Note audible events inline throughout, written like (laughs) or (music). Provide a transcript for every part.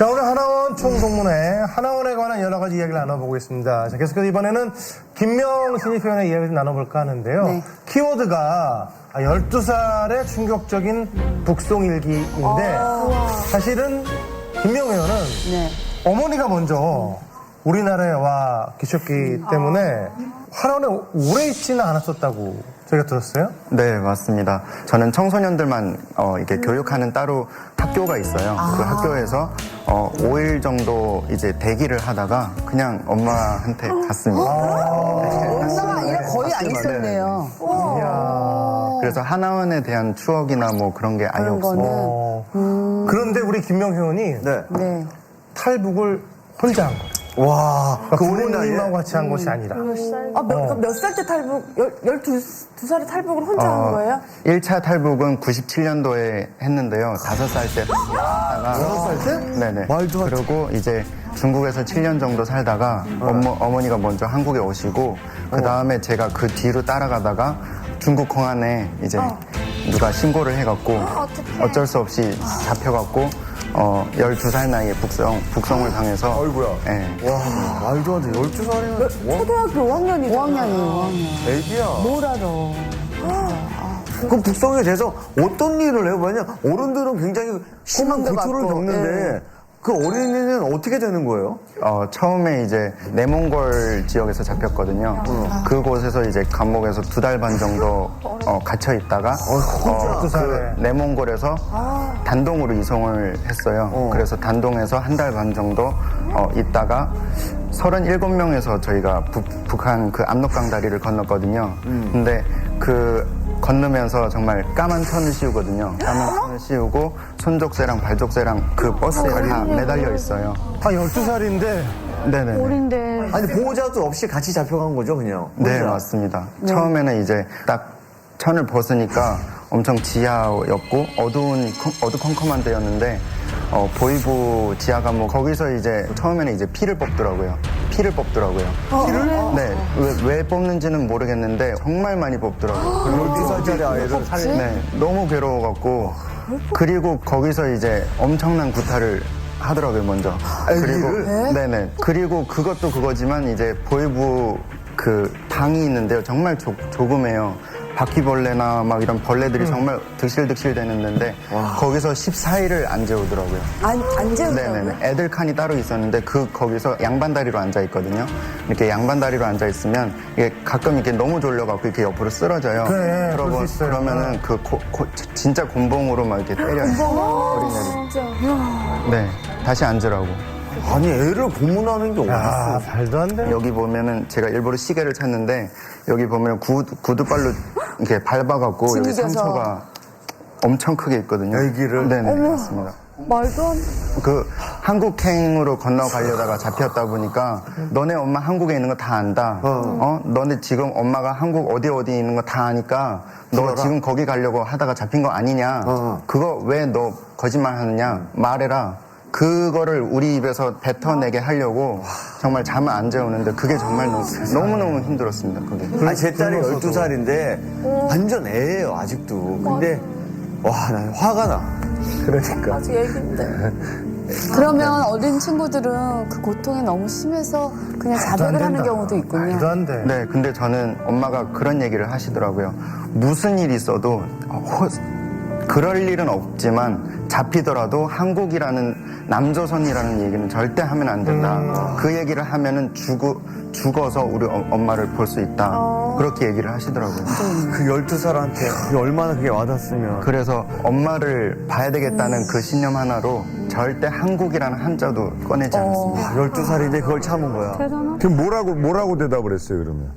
자, 오늘 하나원 총동문회, 하나원에 관한 여러 가지 이야기를 나눠보고 있습니다. 자, 계속해서 이번에는 김명 신입회원의 이야기를 좀 나눠볼까 하는데요. 네. 키워드가 12살의 충격적인 북송일기인데, 사실은 김명 회원은 네. 어머니가 먼저 우리나라에 와 계셨기 때문에 하나원에 오래 있지는 않았었다고 저희가 들었어요. 네, 맞습니다. 저는 청소년들만 어, 이렇게 교육하는 따로 학교가 있어요. 그 학교에서 어, 5일 정도 이제 대기를 하다가 그냥 엄마한테 갔습니다. 엄마가 아니라 거의 안. 있었네요. 이야. 그래서 하나원에 대한 추억이나 뭐 그런 게 아예 그런 없습니다. 거는 어, 그런데 우리 김명 회원이 네. 네. 탈북을 혼자 한 거예요. 와, 그러니까 그. 부모님하고 같이 한 것이 아니라. 아, 몇, 몇 살 때 탈북, 열, 열두 두 살에 탈북을 혼자 한 거예요? 1차 탈북은 97년도에 했는데요. 5살 때 하다가 5살 때? 네네. 말도 안 돼. 그리고 이제 중국에서 7년 정도 살다가 어머, 어머니가 먼저 한국에 오시고 그 다음에 제가 그 뒤로 따라가다가 중국 공안에 이제 누가 신고를 해갖고 어쩔 수 없이 잡혀갖고 어, 12살 나이에 북송, 북송을 당해서 아이고야. 예. 와, 말도 안 돼. 12살이면. 와, 초등학교 5학년이잖아. 5학년이에요, 5학년. 애기야. 뭘 알아. 그럼 북성에 돼서 어떤 일을 해요? 왜냐 어른들은 굉장히 심한 고초를 겪는데 그 어린이는 어떻게 되는 거예요? 어, 처음에 이제 내몽골 지역에서 잡혔거든요. 그곳에서 이제 감옥에서 두 달 반 정도 어, 갇혀 있다가 어, 12살에. 그 내몽골에서 단동으로 이송을 했어요. 그래서 단동에서 한 달 반 정도 어, 있다가 37명에서 저희가 북, 북한 그 압록강 다리를 건넜거든요. 근데 그 건너면서 정말 까만 턴을 씌우거든요. 까만 턴을 씌우고 손족새랑 발족새랑 그 버스에 다 매달려 있어요. 아, 12살인데 네네. 아니 보호자도 없이 같이 잡혀간 거죠, 그냥. 네, 혼자. 맞습니다. 처음에는 이제 딱 천을 벗으니까 엄청 지하였고 어두운 컴- 어두컴컴한 데였는데 어, 보이부 지하 감옥 거기서 이제 처음에는 이제 피를 뽑더라고요. 피를 뽑더라고요. 피를? 네. 왜, 왜 뽑는지는 모르겠는데 정말 많이 뽑더라고요. 12살짜리 아이를 네, 너무 괴로워갖고 그리고 거기서 이제 엄청난 구타를 하더라고요 먼저. 그리고 네네. 그리고 그것도 그거지만 이제 보이부 그 방이 있는데요. 정말 조, 조금해요. 바퀴벌레나 막 이런 벌레들이 정말 득실득실 되는데 거기서 14일을 안 재우더라고요. 안, 안? 네네네. 애들 칸이 따로 있었는데 그 거기서 양반 다리로 앉아 있거든요. 이렇게 양반 다리로 앉아 있으면 이게 가끔 이렇게 너무 졸려갖고 이렇게 옆으로 쓰러져요. 그래, 그러고 그럴 수 있어요. 그러면은 그 고- 고- 진짜 곤봉으로 막 이렇게 때려요. 어린애들. 네. 다시 앉으라고. 아니 애를 고문하는 게 아, 어딨어? 말도 안 돼. 여기 보면은 제가 일부러 시계를 찾는데 여기 보면 구두, 구두발로 이렇게 밟아갖고 여기. 상처가 엄청 크게 있거든요. 애기를? 네네. 맞습니다. 말도 안 돼. 그 한국행으로 건너가려다가 잡혔다 보니까 너네 엄마 한국에 있는 거 다 안다. 어. 너네 지금 엄마가 한국 어디 어디 있는 거 다 아니까 너 지금 거기 가려고 하다가 잡힌 거 아니냐. 어. 그거 왜 너 거짓말 하느냐. 말해라. 그거를 우리 입에서 뱉어내게 하려고 정말 잠을 안 재우는데 그게 정말 너무, 너무너무 힘들었습니다. 그게. 아니 제 딸이 12살인데 완전 애예요 아직도. 근데 와, 난 화가 나. 그러니까. 아직 애기인데. (laughs) 그러면 어린 친구들은 그 고통이 너무 심해서 그냥 자백을 하는. 경우도 있군요. 말도 안 돼. 네, 근데 저는 엄마가 그런 얘기를 하시더라고요. 무슨 일이 있어도 호- 그럴 일은 없지만 잡히더라도 한국이라는 남조선이라는 얘기는 절대 하면 안 된다. 그 얘기를 하면은 죽어, 죽어서 우리 어- 엄마를 볼 수 있다. 그렇게 얘기를 하시더라고요. 그 12살한테 그게 얼마나 그게 와닿았으면. 그래서 엄마를 봐야 되겠다는 그 신념 하나로 절대 한국이라는 한자도 꺼내지 않았습니다. 12살인데 그걸 참은 거야. 그럼 뭐라고 뭐라고 대답을 했어요 그러면?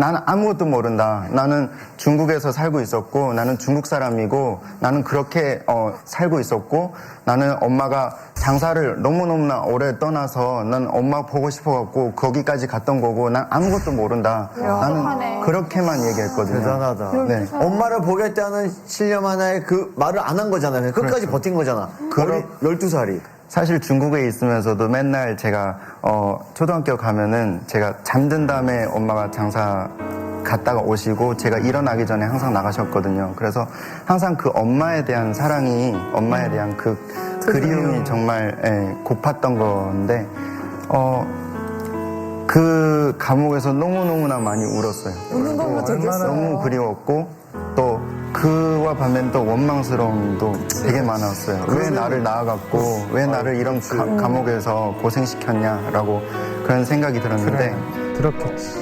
나는 아무것도 모른다. 나는 중국에서 살고 있었고, 나는 중국 사람이고, 나는 그렇게 어, 살고 있었고, 나는 엄마가 장사를 너무너무나 오래 떠나서 난 엄마 보고 싶어갖고 거기까지 갔던 거고, 난 아무것도 모른다. 나는 그렇게만 얘기했거든요. 대단하다. 네. 엄마를 보겠다는 신념 하나에 그 말을 안 한 거잖아. 그냥 끝까지 버틴 거잖아. 그렇- 어린 12살이. 사실 중국에 있으면서도 맨날 제가 어, 초등학교 가면은 제가 잠든 다음에 엄마가 장사 갔다가 오시고 제가 일어나기 전에 항상 나가셨거든요. 그래서 항상 그 엄마에 대한 사랑이 엄마에 대한 그 그리움이 정말 예, 고팠던 건데 어, 그 감옥에서 너무너무나 많이 울었어요. 것도 되게 얼마나 너무 그리웠고 또 그와 반면 또 원망스러움도 되게 많았어요. 왜 나를 낳아갖고 왜 나를 이런 가- 감옥에서 고생시켰냐라고 그런 생각이 들었는데 그렇겠지.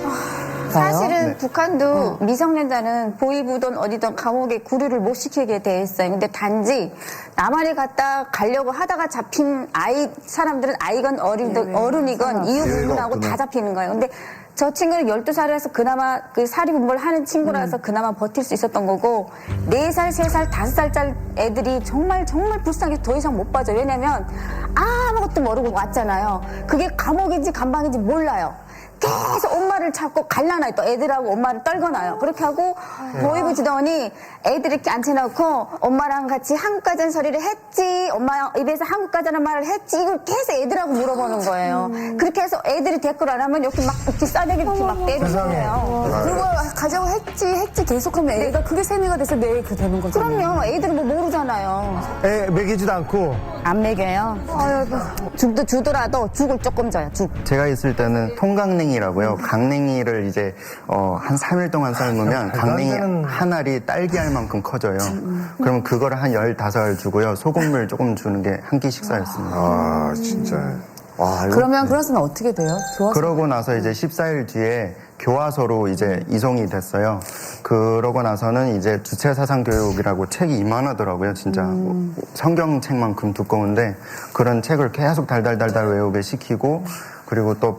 사실은 네. 북한도 미성년자는 보이부든 어디든 감옥에 구류를 못 시키게 돼 있어요. 근데 단지 남한에 갔다 가려고 하다가 잡힌 아이 사람들은 아이건 어린든 어른이건 이유 불문하고 다 잡히는 거예요. 근데 저 친구는 12살에서 그나마 그 사리분별 하는 친구라서 그나마 버틸 수 있었던 거고 4살, 3살, 5살짜리 애들이 정말 정말 불쌍해서 더 이상 못 봐줘요. 왜냐면 아무것도 모르고 왔잖아요. 그게 감옥인지 감방인지 몰라요. 계속 엄마를 찾고 갈라놔요. 또 애들하고 엄마를 떨궈놔요. 그렇게 하고 보이부 지더니 애들 이렇게 앉혀놓고 엄마랑 같이 한국 가자는 소리를 했지. 엄마 입에서 한국 가자는 말을 했지. 이걸 계속 애들하고 물어보는 거예요. 그렇게 해서 애들이 댓글 안 하면 이렇게 막 이렇게 싸대기 이렇게 막 때리는 거예요. 그걸 가자고 했지 했지 계속하면 애가 그게 세뇌가 돼서 내일 그 되는 거잖아요. 그럼요. 애들은 뭐 모르잖아요. 애 먹이지도 않고 안 먹여요. 죽도 주더라도 죽을 조금 줘요. 죽. 제가 있을 때는 통강냉이 라고요. 강냉이를 이제 어, 한 3일 동안 삶으면 안 강냉이 한 알이 딸기알만큼 커져요. 그러면 그거를 한 15알 주고요. 소금물 조금 주는 게 한 끼 식사였습니다. 아, 진짜. 와, 이거 그러면 그러면 어떻게 돼요? 좋아서 그러고 나서 이제 14일 뒤에 교화소로 이제 이송이 됐어요. 그러고 나서는 이제 주체 사상 교육이라고 책이 이만하더라고요. 진짜 성경 책만큼 두꺼운데 그런 책을 계속 달달달달 외우게 시키고 그리고 또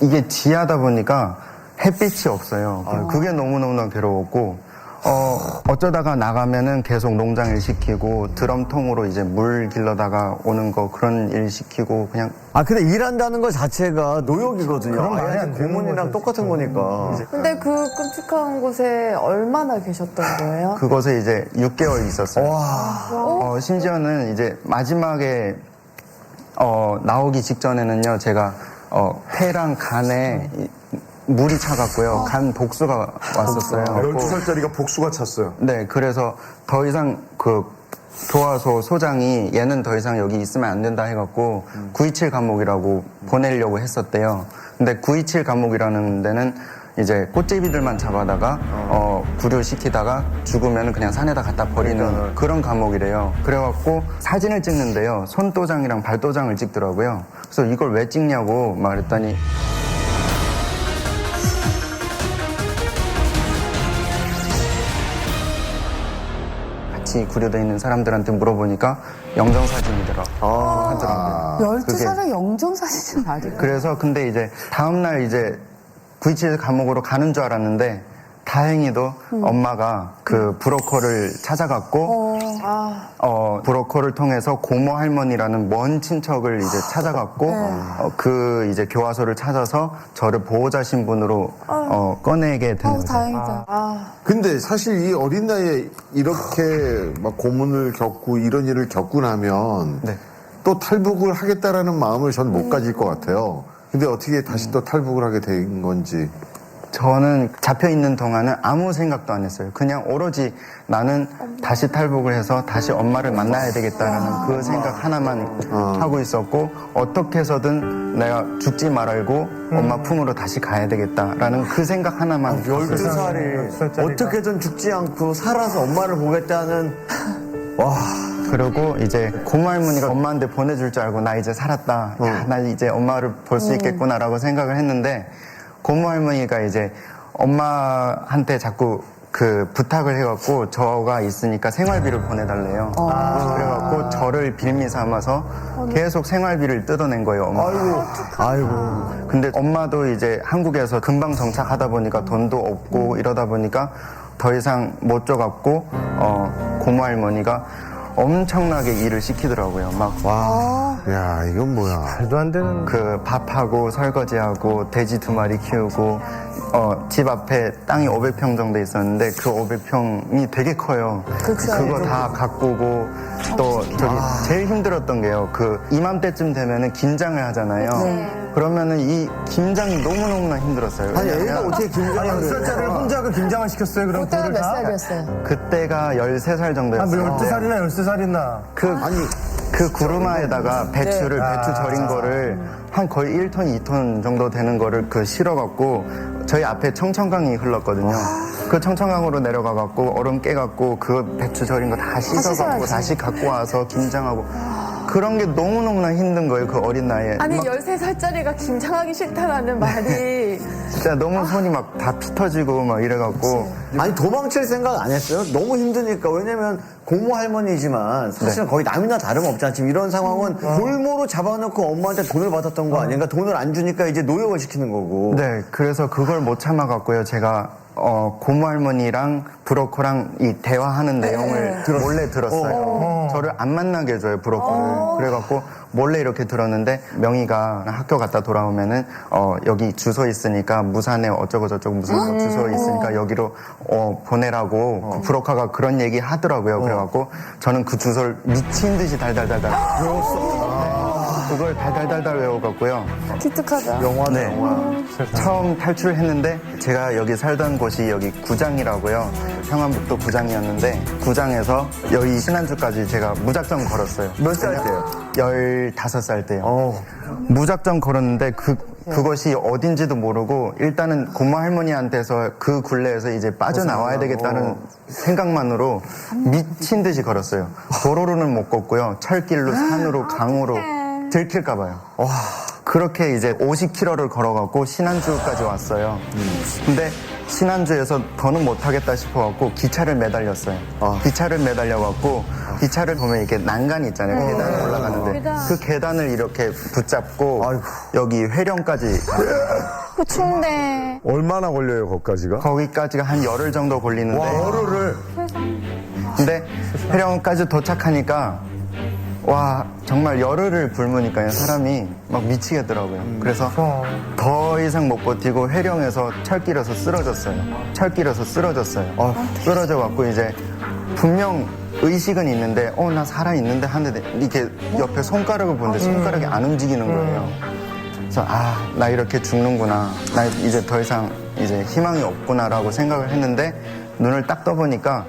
이게 지하다 보니까 햇빛이 없어요. 그게 너무너무나 괴로웠고 어, 어쩌다가 나가면은 계속 농장 일 시키고 드럼통으로 이제 물 길러다가 오는 거 그런 일 시키고 그냥 아 근데 일한다는 것 자체가 노역이거든요. 그럼 말이 아예 안 되는 고문이랑 거죠. 똑같은 거니까. 근데 그 끔찍한 곳에 얼마나 계셨던 거예요? 그곳에 이제 6개월 있었어요. 어, 심지어는 이제 마지막에 어, 나오기 직전에는요, 제가 어, 폐랑 간에 이- 물이 차갔고요. 간 복수가 왔었어요. 아, 12살짜리가 복수가 찼어요. 네, 그래서 더 이상 그 교화소 소장이 얘는 더 이상 여기 있으면 안 된다 해갖고 927 감옥이라고 보내려고 했었대요. 근데 927 감옥이라는 데는 이제 꽃제비들만 잡아다가 어, 구류시키다가 죽으면 그냥 산에다 갖다 버리는 그런 감옥이래요. 그래갖고 사진을 찍는데요. 손도장이랑 발도장을 찍더라고요. 그래서 이걸 왜 찍냐고 말했더니 같이 구류돼 있는 사람들한테 물어보니까 영정 사진이더라고요. 하더라고요. 12살에 영정사진은 말이에요. 그래서 근데 이제 다음날 이제 927 감옥으로 가는 줄 알았는데 다행히도 엄마가 그 브로커를 찾아갔고 어, 브로커를 통해서 고모 할머니라는 먼 친척을 이제 찾아갔고 어, 그 이제 교화소를 찾아서 저를 보호자 신분으로 어, 꺼내게 되는 아우 거죠. 다행이다. 근데 사실 이 어린 나이에 이렇게 막 고문을 겪고 이런 일을 겪고 나면 네. 또 탈북을 하겠다라는 마음을 전 못 가질 것 같아요. 근데 어떻게 다시 또 탈북을 하게 된 건지. 저는 잡혀 있는 동안은 아무 생각도 안 했어요. 그냥 오로지 나는 다시 탈북을 해서 다시 엄마를 만나야 되겠다라는 그 생각 하나만 하고 있었고 어떻게 해서든 내가 죽지 말고 엄마 품으로 다시 가야 되겠다라는 그 생각 하나만 갖고 있었어요. 12살이 12살짜리가. 어떻게든 죽지 않고 살아서 엄마를 보겠다는 와 그리고 이제 고모 할머니가 엄마한테 보내줄 줄 알고 나 이제 살았다. 야, 나 이제 엄마를 볼 수 있겠구나라고 생각을 했는데 고모 할머니가 이제 엄마한테 자꾸 그 부탁을 해갖고 저가 있으니까 생활비를 보내달래요. 그래갖고 저를 빌미 삼아서 계속 생활비를 뜯어낸 거예요. 엄마. 아이고 아이고 근데 엄마도 이제 한국에서 금방 정착하다 보니까 돈도 없고 이러다 보니까 더 이상 못 줘갖고 어, 고모 할머니가 엄청나게 일을 시키더라고요. 막 야, 이건 뭐야. 말도 안 되는. 그 밥하고 설거지하고 돼지 두 마리 키우고 어, 집 앞에 땅이 500평 정도 있었는데 그 500평이 되게 커요. 그거 다 가꾸고 또 저기 제일 힘들었던 게요. 그 이맘때쯤 되면은 김장을 하잖아요. 그러면은 이 김장이 너무너무나 힘들었어요. 아니, 애가 왜냐면 어떻게 김장을 몇 해? 살짜리를 혼자 그 김장을 시켰어요, 그럼 그때가 몇 다? 살이었어요? 그때가 13살 한 정도였어요. 12살이나 13살이나. 그, 아니, 그 구루마에다가 배추를, 배추 절인 거를 한 거의 1톤, 2톤 정도 되는 거를 그 실어갖고 저희 앞에 청천강이 흘렀거든요. 그 청천강으로 내려가갖고 얼음 깨갖고 그 배추 절인 거 다 씻어갖고 다시 갖고 와서 김장하고 그런 게 너무너무나 힘든 거예요. 그 어린 나이에. 아니 막 13살짜리가 김장하기 싫다라는 말이. (laughs) 진짜 너무 손이 막 다 피 터지고 막 이래갖고. 아니 도망칠 생각 안 했어요? 너무 힘드니까. 왜냐면 고모 할머니지만 사실은 거의 남이나 다름없잖아 지금 이런 상황은 골모로 잡아놓고 엄마한테 돈을 받았던 거 아닌가? 돈을 안 주니까 이제 노역을 시키는 거고. 네, 그래서 그걸 못 참아갖고요. 제가 어, 고모 할머니랑 브로커랑 이 대화하는 내용을 몰래 들었어요. 저를 안 만나게 해줘요, 브로커를. 그래갖고 몰래 이렇게 들었는데 명희가 학교 갔다 돌아오면은 어, 여기 주소 있으니까 무산에 어쩌고 저쩌고 무슨 주소 있으니까 여기로 어, 보내라고 그 브로커가 그런 얘기 하더라고요. 그래갖고 저는 그 주소를 미친 듯이 달달달달 (gasps) 외웠어. 그걸 달달달달 외워갖고요. 기특하다. 네. 처음 탈출했는데 제가 여기 살던 곳이 여기 구장이라고요. 평안북도 구장이었는데 구장에서 여기 신안주까지 제가 무작정 걸었어요. 몇 살 때요? 15살 때요. 무작정 걸었는데 그 그것이 어딘지도 모르고 일단은 고모 할머니한테서 그 굴레에서 이제 빠져나와야 되겠다는 생각만으로 미친 듯이 걸었어요. 도로로는 못 걷고요. 철길로 산으로 강으로 들킬까 봐요. 그렇게 이제 50km를 걸어갖고 신안주까지 왔어요. 근데 신안주에서 더는 못하겠다 싶어갖고 기차를 매달렸어요. 기차를 매달려갖고 기차를 보면 이렇게 난간이 있잖아요. 계단 올라가는데 그 계단을 이렇게 붙잡고 여기 회령까지 그 추운데. 얼마나 걸려요, 거기까지가? 거기까지가 한 열흘 정도 걸리는데 열흘을 근데 회령까지 도착하니까 와 정말 열흘을 굶으니까요. 사람이 막 미치겠더라고요. 그래서 더 이상 못 버티고 회령에서 철길에서 쓰러졌어요. 철길에서 쓰러졌어요. 쓰러져 갖고 이제 분명 의식은 있는데 어 나 살아 있는데 하는데 이렇게 옆에 손가락을 보는데 손가락이 안 움직이는 거예요. 그래서 아 나 이렇게 죽는구나. 나 이제 더 이상 이제 희망이 없구나라고 생각을 했는데 눈을 딱 떠보니까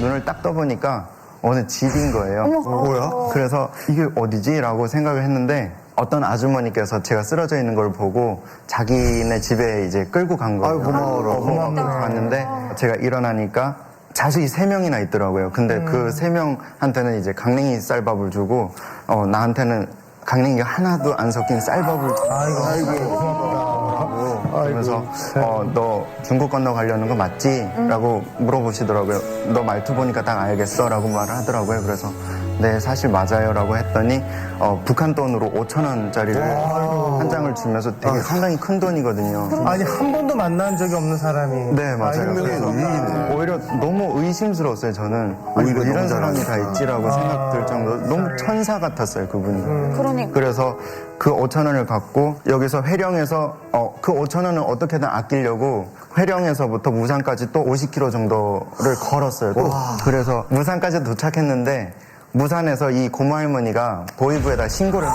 눈을 딱 떠보니까 어느 집인 거예요. 뭐야? 그래서 이게 어디지? 라고 생각을 했는데 어떤 아주머니께서 제가 쓰러져 있는 걸 보고 자기네 집에 이제 끌고 간 거예요. 아유, 고마워라. 어, 고맙게 봤는데 제가 일어나니까 자식이 세 명이나 있더라고요. 근데 그 세 명한테는 이제 강냉이 쌀밥을 주고 어, 나한테는 강냉이 하나도 안 섞인 쌀밥을 주고 그러면서 어, 너 중국 건너 가려는 거 맞지? 라고 물어보시더라고요. 너 말투 보니까 딱 알겠어? 라고 말을 하더라고요. 그래서 네 사실 맞아요 라고 했더니 어, 북한 돈으로 5천 원짜리를 한 장을 주면서 되게 상당히 큰 돈이거든요. 아니, 한 번도 만난 적이 없는 사람이. 네 맞아요. 그래서 오히려 너무 의심스러웠어요 저는 아니 뭐 이런 사람이 다 있지라고 생각 들 정도 로 너무 천사 같았어요 그분이. 그러니까. 그래서 그 5천 원을 갖고 여기서 회령에서 어, 그 5천 원을 어떻게든 아끼려고 회령에서부터 무산까지 또 50km 정도를 걸었어요. 또. 그래서 무산까지 도착했는데 무산에서 이 고모 할머니가 보이부에다 신고를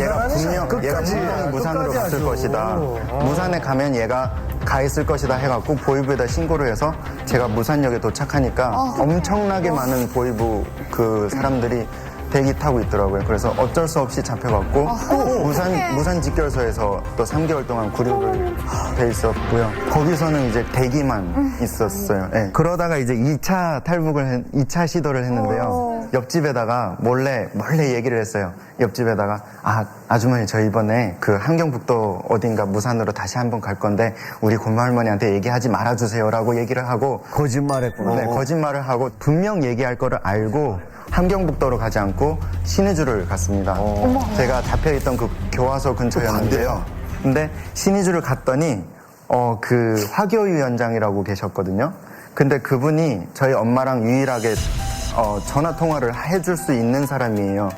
얘가 분명 얘가 분명히 무산으로 끝까지 갔을 하죠. 것이다. 어. 무산에 가면 얘가 가 있을 것이다 해갖고 보이부에다 신고를 해서 제가 무산역에 도착하니까 엄청나게 많은 보이부 그 사람들이 대기 타고 있더라고요. 그래서 어쩔 수 없이 잡혀갔고 무산 무산 직결소에서 또 3개월 동안 구류를 돼 있었고요. 거기서는 이제 대기만 있었어요. 예. 그러다가 이제 2차 탈북을 했, 2차 시도를 했는데요. 옆집에다가 몰래 몰래 얘기를 했어요. 옆집에다가 아 아주머니 저 이번에 그 함경북도 어딘가 무산으로 다시 한번 갈 건데 우리 고모 할머니한테 얘기하지 말아주세요라고 얘기를 하고 거짓말했구나 네, 거짓말을 하고 분명 얘기할 거를 알고 함경북도로 가지 않고 신의주를 갔습니다. 제가 잡혀있던 그 교화소 근처였는데요. 근데 신의주를 갔더니 어, 그 화교위원장이라고 계셨거든요. 근데 그분이 저희 엄마랑 유일하게 어, 전화 통화를 해줄 수 있는 사람이에요.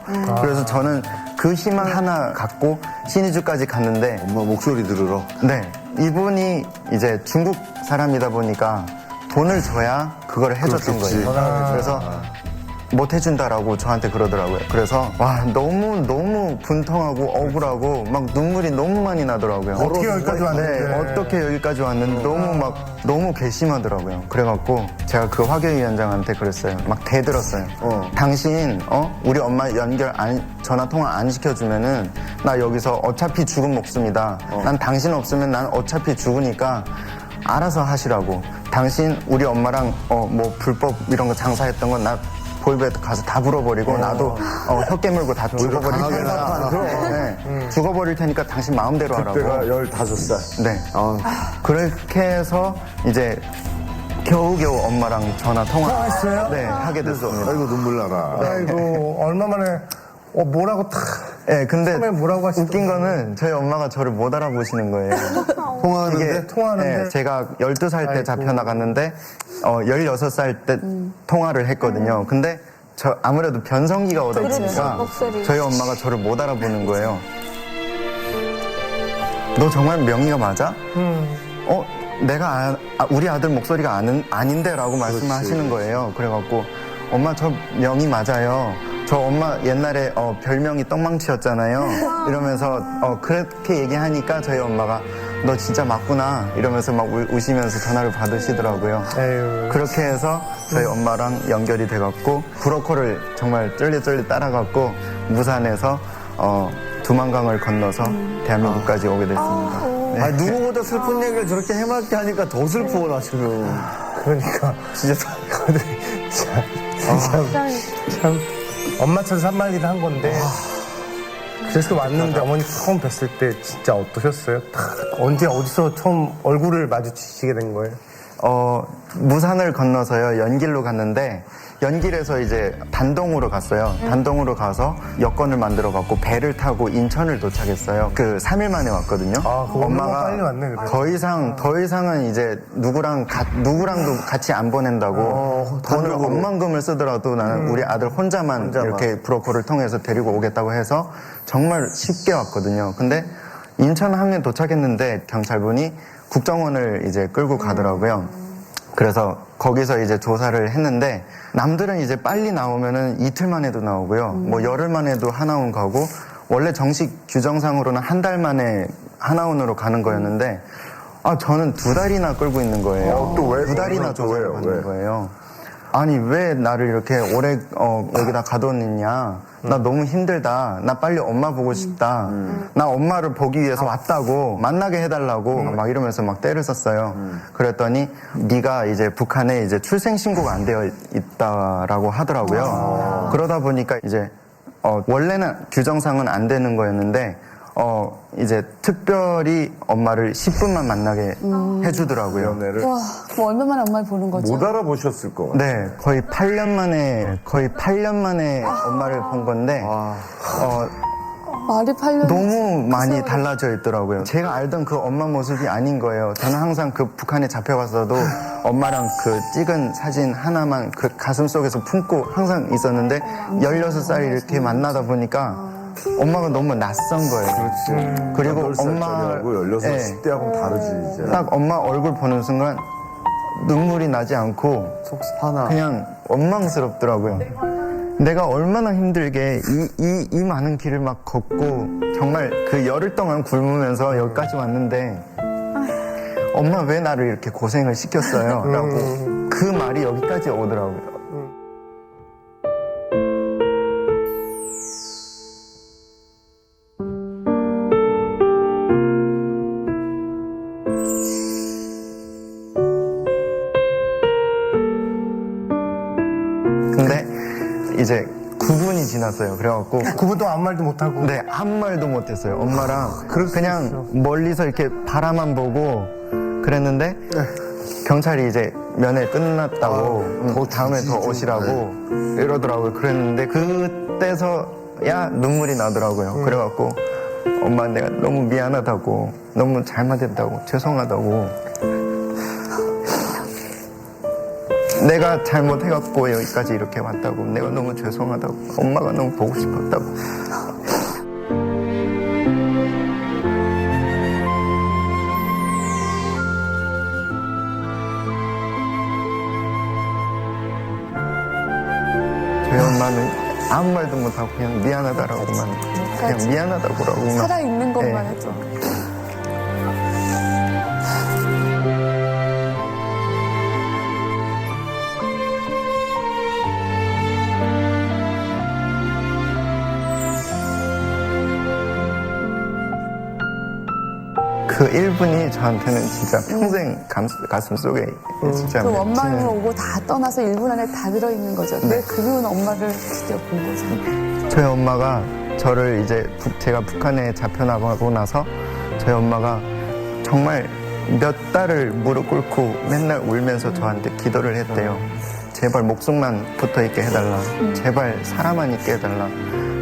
그래서 저는 그 희망 하나 갖고 신의주까지 갔는데 엄마 목소리 들으러. 네. 이분이 이제 중국 사람이다 보니까 돈을 줘야 그걸 해줬던 그렇겠지. 거예요. 그래서 못 해준다라고 저한테 그러더라고요. 그래서 와 너무 너무 분통하고 억울하고 막 눈물이 너무 많이 나더라고요. 어떻게 여기까지 왔는데. 네, 어떻게 여기까지 왔는데 너무 막 너무 괘씸하더라고요. 그래갖고 제가 그 화교위원장한테 그랬어요. 막 대들었어요. 당신 어 우리 엄마 연결 안 전화 통화 안 시켜주면은 나 여기서 어차피 죽은 목숨이다. 난 당신 없으면 난 어차피 죽으니까 알아서 하시라고. 당신 우리 엄마랑 어 뭐 불법 이런 거 장사했던 건나 보이베 가서 다 불어버리고 나도 어, 혀 깨물고 다 죽어버릴 강하게 테니까 네, 죽어버릴 테니까 당신 마음대로 하라고. 내가 15살. 네. 아, 그렇게 해서 이제 겨우겨우 엄마랑 전화 통화 통화했어요? 네, 하게 됐습니다. 아이고, 눈물 나라. 아이고 얼마 만에 어 뭐라고 탁 네, 근데 처음에 뭐라고 하시더라고요. 웃긴 거는 저희 엄마가 저를 못 알아보시는 거예요. (laughs) 통화하는데? 이게 통화하는데? 네, 제가 12살 때 아이고. 잡혀 나갔는데 어 16살 때 통화를 했거든요. 근데 저 아무래도 변성기가 오다 그렇죠, 보니까 목소리. 저희 엄마가 저를 못 알아보는 거예요. 너 정말 명의가 맞아? 어, 내가 아, 아, 우리 아들 목소리가 아는, 아닌데라고 말씀하시는 거예요. 그래갖고 엄마 저 명의 맞아요. 저 엄마 옛날에 어, 별명이 떡망치였잖아요. (laughs) 이러면서 어, 그렇게 얘기하니까 저희 엄마가 너 진짜 맞구나 이러면서 막 우, 우시면서 전화를 받으시더라고요. 에휴. 그렇게 해서 저희 엄마랑 연결이 돼갖고 브로커를 정말 쫄리쫄리 따라갖고 무산에서 어, 두만강을 건너서 대한민국까지 오게 됐습니다. 네. 아, 누구보다 슬픈 얘기를 저렇게 해맑게 하니까 더 슬퍼, 나 지금. 그러니까 진짜 이거는 (laughs) 참, 참, 참 엄마 찾아서 한마디를 한 건데 그래서 왔는데 어머니 처음 뵀을 때 진짜 어떠셨어요? 딱 언제 어디서 처음 얼굴을 마주치시게 된 거예요? 어, 무산을 건너서요, 연길로 갔는데, 연길에서 이제 단동으로 갔어요. 단동으로 가서 여권을 만들어 갖고 배를 타고 인천을 도착했어요. 그 3일 만에 왔거든요. 아, 그거 엄마가 빨리 왔네, 그래도. 더 이상, 더 이상은 이제 누구랑, 가- 누구랑도 같이 안 보낸다고 어, 돈을 억만금을 쓰더라도 나는 음. 우리 아들 혼자만, 이렇게 브로커를 통해서 데리고 오겠다고 해서 정말 쉽게 왔거든요. 근데 인천 항에 도착했는데 경찰분이 국정원을 이제 끌고 가더라고요. 그래서 거기서 이제 조사를 했는데 남들은 이제 빨리 나오면은 이틀 만에도 나오고요. 뭐 열흘 만에도 하나원 가고 원래 정식 규정상으로는 한 달 만에 하나원으로 가는 거였는데 아 저는 두 달이나 끌고 있는 거예요. 어, 또 왜? 두 달이나 또 조사를? 받는 왜? 거예요. 아니 왜 나를 이렇게 오래 어, 여기다 가뒀느냐? 나 너무 힘들다. 나 빨리 엄마 보고 싶다. 나 엄마를 보기 위해서 왔다고 만나게 해달라고 막 이러면서 막 때를 썼어요. 그랬더니 네가 이제 북한에 이제 출생 신고가 안 되어 있다라고 하더라고요. 그러다 보니까 이제 어, 원래는 규정상은 안 되는 거였는데 어 이제 특별히 엄마를 10분만 만나게 해주더라고요 연애를 와, 뭐 얼마 만에 엄마를 보는 거죠? 못 알아보셨을 거. 네, 거의 8년 만에 거의 8년 만에 엄마를 본 건데 어, 말이 팔려. 너무 많이 달라져 있더라고요. 제가 알던 그 엄마 모습이 아닌 거예요. 저는 항상 그 북한에 잡혀갔어도 엄마랑 그 찍은 사진 하나만 그 가슴 속에서 품고 항상 있었는데 16살이 이렇게 만나다 보니까 엄마가 너무 낯선 거예요. 그렇지. 그리고 8살짜리하고 엄마 16, 예. 10대하고는 다르지, 이제. 딱 엄마 얼굴 보는 순간 눈물이 나지 않고 속 하나. 그냥 원망스럽더라고요. 내가 얼마나 힘들게 이, 이, 이 많은 길을 막 걷고 정말 그 열흘 동안 굶으면서 여기까지 왔는데 엄마 왜 나를 이렇게 고생을 시켰어요? 라고 그 말이 여기까지 오더라고요. 9분이 지났어요. 그래갖고 그분 또 아무 말도 못하고 네, 한 말도 못했어요. 엄마랑 그럴 수 그냥 멀리서 이렇게 바라만 보고 그랬는데 경찰이 이제 면회 끝났다고 음, 다음에 더 오시라고 이러더라고요. 그랬는데 그때서야 눈물이 나더라고요. 그래갖고 엄마 내가 너무 미안하다고 너무 잘못했다고 죄송하다고 내가 잘못해갖고 여기까지 이렇게 왔다고 내가 너무 죄송하다고 엄마가 너무 보고 싶었다고 저희 엄마는 아무 말도 못하고 그냥 미안하다라고만 그냥 미안하다고라고만 살아있는 것만 네. 해도. 그 1분이 저한테는 진짜 평생 감, 가슴 속에 진짜 그 맺히는 오고 다 떠나서 1분 안에 다 들어있는 거죠. 네. 왜 그리운 엄마를 드디어 본 거죠. 저희 엄마가 저를 이제 북- 제가 북한에 잡혀나가고 나서 저희 엄마가 정말 몇 달을 무릎 꿇고 맨날 울면서 저한테 기도를 했대요. 제발 목숨만 붙어 있게 해달라. 제발 살아만 있게 해달라.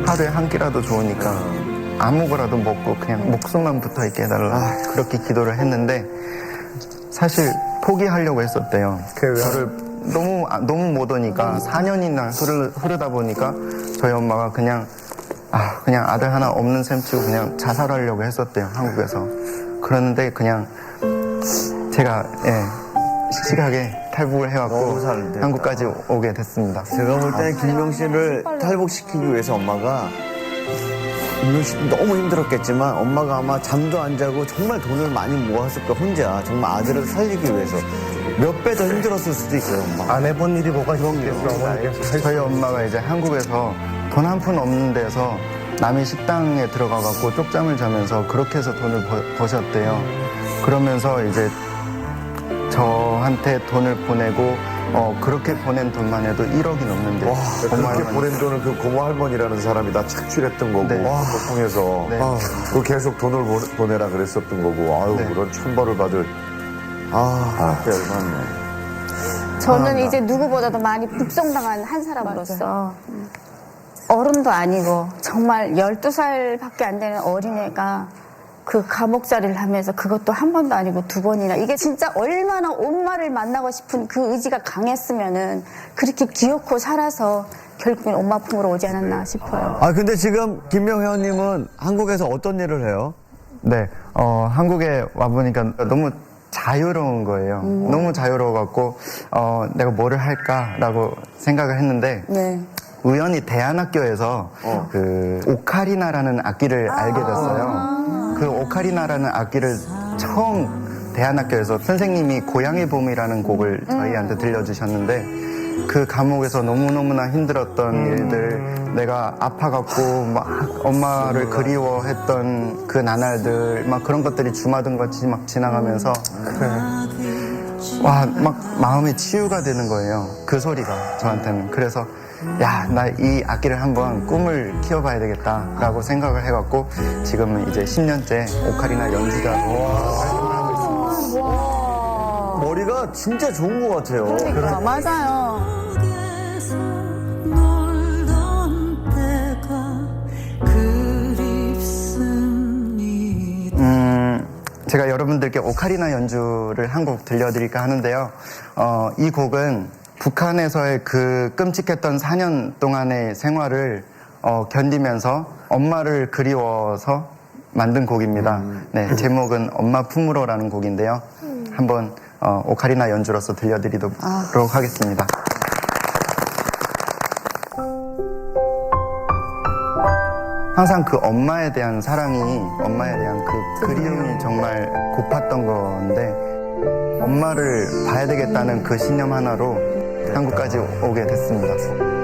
하루에 한 끼라도 좋으니까 아무거라도 먹고 그냥 목숨만 붙어 있게 해달라. 그렇게 기도를 했는데 사실 포기하려고 했었대요. 저를 너무 아, 너무 못 오니까 4년이나 흐르, 흐르 다 보니까 저희 엄마가 그냥 아 그냥 아들 하나 없는 셈 치고 그냥 자살하려고 했었대요 한국에서 그러는데 그냥 제가 예 시각에 탈북을 됐다. 한국까지 오게 됐습니다. 제가 볼 때는 김명 씨를 탈북시키기 위해서 엄마가 씨도 너무 힘들었겠지만 엄마가 아마 잠도 안 자고 정말 돈을 많이 모았을 거야 혼자. 정말 아들을 살리기 위해서. 몇 배 더 힘들었을 수도 있어요 엄마. 안 해본 일이 뭐가 있겠어 어머니께서 살 저희 엄마가 이제 한국에서 돈 한 푼 없는 데서 남의 식당에 들어가 갖고 쪽잠을 자면서 그렇게 해서 돈을 버, 버셨대요. 그러면서 이제 저한테 돈을 보내고 어, 그렇게 보낸 돈만 해도 1억이 넘는데 와, 그렇게 보낸 돈을 그 고모 할머니라는 사람이 다 착취했던 거고, 네. 그거 통해서. 네. 아, 그 계속 돈을 보- 보내라 그랬었던 거고, 아유, 네. 그런 천벌을 받을. 아, 꽤 열받네. 저는 이제 누구보다도 많이 북송당한 한 사람으로서 어른도 아니고 정말 12살밖에 안 되는 어린애가 그 감옥살이를 하면서 그것도 한 번도 아니고 두 번이나 이게 진짜 얼마나 엄마를 만나고 싶은 그 의지가 강했으면은 그렇게 기어코 살아서 결국엔 엄마 품으로 오지 않았나 싶어요. 아 근데 지금 김명 회원님은 한국에서 어떤 일을 해요? 네, 어, 한국에 와보니까 너무 자유로운 거예요. 너무 자유로워갖고, 어, 내가 뭐를 할까라고 생각을 했는데, 네. 우연히 대안학교에서 그 오카리나라는 악기를 알게 됐어요. 그 오카리나라는 악기를 처음 대안학교에서 선생님이 고향의 봄이라는 곡을 저희한테 들려주셨는데 그 감옥에서 너무너무나 힘들었던 일들 내가 아파갖고 막 엄마를 그리워했던 그 나날들 막 그런 것들이 주마등 같이 막 지나가면서 와, 막 마음이 치유가 되는 거예요. 그 소리가 저한테는. 그래서 야, 나 이 악기를 한번 꿈을 키워봐야 되겠다라고 생각을 해갖고 지금은 이제 10년째 오카리나 연주자로 머리가 진짜 좋은 것 같아요. 그러니까 맞아요. 음, 제가 여러분들께 오카리나 연주를 한 곡 들려드릴까 하는데요. 어, 이 곡은 북한에서의 그 끔찍했던 4년 동안의 생활을 어, 견디면서 엄마를 그리워서 만든 곡입니다. 네, 제목은 엄마 품으로라는 곡인데요. 한번 어, 오카리나 연주로서 들려드리도록 하겠습니다. 항상 그 엄마에 대한 사랑이, 엄마에 대한 그 그리움이 정말 고팠던 건데, 엄마를 봐야 되겠다는 그 신념 하나로 한국까지 오게 됐습니다.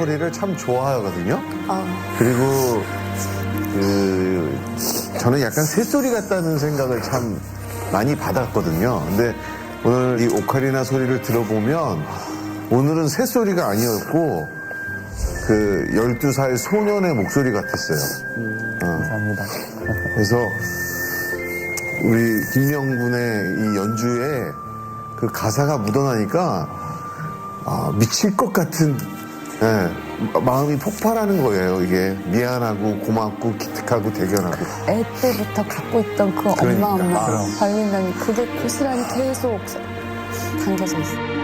소리를 참 좋아하거든요. 아. 그리고 그 저는 약간 새소리 같다는 생각을 참 많이 받았거든요. 근데 오늘 이 오카리나 소리를 들어보면 오늘은 새소리가 아니었고 그 12살 소년의 목소리 같았어요. 감사합니다. 그래서 우리 김명군의 이 연주에 그 가사가 묻어나니까 아, 미칠 것 같은 예, 마음이 폭발하는 거예요. 이게 미안하고 고맙고 기특하고 대견하고. 애 때부터 갖고 있던 그 그러니까. 엄마 엄마 그럼. 관련된 그게 고스란히 계속 담겨져 있어요.